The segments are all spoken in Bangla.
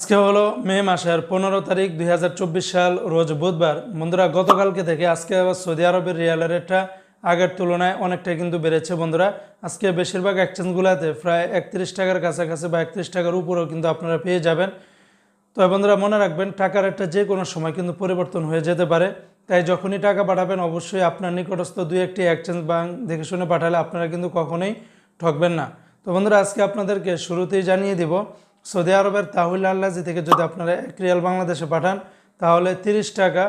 আজকে হলো মে মাসের পনেরো তারিখ দুই হাজার চব্বিশ সাল, রোজ বুধবার। বন্ধুরা, গতকালকে থেকে আজকে আবার সৌদি আরবের রিয়ালের রেটটা আগের তুলনায় অনেকটাই কিন্তু বেড়েছে বন্ধুরা। আজকে বেশিরভাগ এক্সচেঞ্জগুলোতে প্রায় একত্রিশ টাকার কাছাকাছি বা একত্রিশ টাকার উপরেও কিন্তু আপনারা পেয়ে যাবেন। তো বন্ধুরা, মনে রাখবেন টাকার রেটটা যে কোনো সময় কিন্তু পরিবর্তন হয়ে যেতে পারে। তাই যখনই টাকা পাঠাবেন, অবশ্যই আপনার নিকটস্থ দুই একটি এক্সচেঞ্জ ব্যাংক দেখে শুনে পাঠালে আপনারা কিন্তু কখনোই ঠকবেন না। তো বন্ধুরা, আজকে আপনাদেরকে শুরুতেই জানিয়ে দিব সৌদি আরবের তাহুল আল্লাজি থেকে যদি আপনারা এক রিয়াল বাংলাদেশে পাঠান, তাহলে তিরিশ টাকা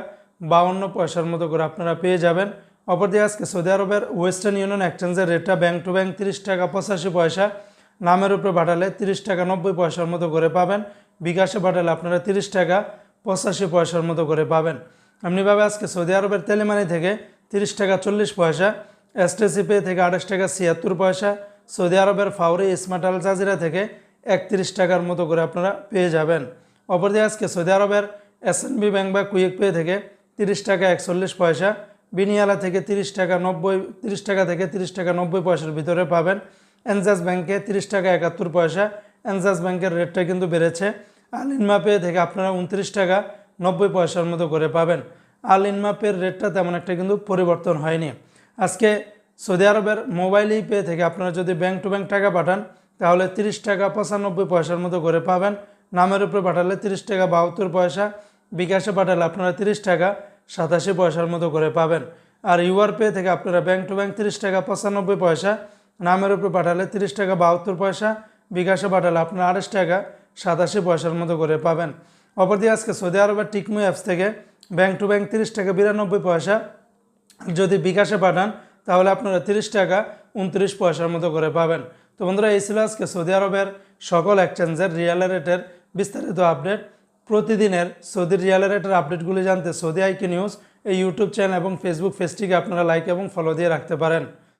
বাউন্ন পয়সার মতো করে আপনারা পেয়ে যাবেন। অপরদিকে আজকে সৌদি আরবের ওয়েস্টার্ন ইউনিয়ন এক্সচেঞ্জের রেটটা ব্যাংক টু ব্যাংক তিরিশ টাকা পঁচাশি পয়সা, নামের উপরে পাঠালে তিরিশ টাকা নব্বই পয়সার মতো করে পাবেন। বিকাশে পাঠালে আপনারা তিরিশ টাকা পঁচাশি পয়সার মতো করে পাবেন। এমনিভাবে আজকে সৌদি আরবের তেলেমানি থেকে তিরিশ টাকা চল্লিশ পয়সা এসটিসি পে থেকে আঠাশ টাকা ছিয়াত্তর পয়সা, সৌদি আরবের ফাউরি স্মার্ট আল জাজিরা থেকে একত্রিশ টাকার মতো করে আপনারা পেয়ে যাবেন। অপরদিকে আজকে সৌদি আরবের এসএনবি ব্যাংক বা কুইক পে থেকে তিরিশ টাকা একচল্লিশ পয়সা, বিনিয়ালা থেকে তিরিশ টাকা নব্বই, তিরিশ টাকা থেকে তিরিশ টাকা নব্বই পয়সার ভিতরে পাবেন। এনজাস ব্যাংকে তিরিশ টাকা একাত্তর পয়সা, এনজাস ব্যাংকের রেটটা কিন্তু বেড়েছে। আল ইনমা পে থেকে আপনারা উনত্রিশ টাকা নব্বই পয়সার মতো করে পাবেন। আল ইনমা পের রেটটা তেমন একটা কিন্তু পরিবর্তন হয়নি। আজকে সৌদি আরবের মোবাইল ই পে থেকে আপনারা যদি ব্যাংক টু ব্যাংক টাকা পাঠান তাহলে তিরিশ টাকা পঁচানব্বই পয়সার মতো করে পাবেন। নামের উপরে পাঠালে তিরিশ টাকা, বাহাত্তর পয়সা। বিকাশে পাঠালে আপনারা তিরিশ টাকা, সাতাশি পয়সার মতো করে পাবেন। আর ইউআর পে থেকে আপনারা ব্যাংক টু ব্যাংক তিরিশ টাকা, পঁচানব্বই পয়সা। নামের উপরে পাঠালে তিরিশ টাকা, বাহাত্তর পয়সা। বিকাশে পাঠালে আপনারা আড়াইশ টাকা, সাতাশি পয়সার মতো করে পাবেন। অপরদিকে আজকে সৌদি আরবের টিকমু অ্যাপস থেকে ব্যাংক টু ব্যাংক তিরিশ টাকা, বিরানব্বই পয়সা। যদি বিকাশে পাঠান, তাহলে আপনারা তিরিশ টাকা, উনত্রিশ পয়সার মতো করে পাবেন। তো বন্ধুরা, এই ছিল আজকে সৌদি আরবের সকল এক্সচেঞ্জের রিয়াল রেটের বিস্তারিত আপডেট প্রতিদিনের সৌদির রিয়াল রেটের আপডেটগুলি জানতে সৌদি আইকি নিউজ এই ইউটিউব চ্যানেল এবং ফেসবুক পেজটিকে আপনারা লাইক এবং ফলো দিয়ে রাখতে পারেন।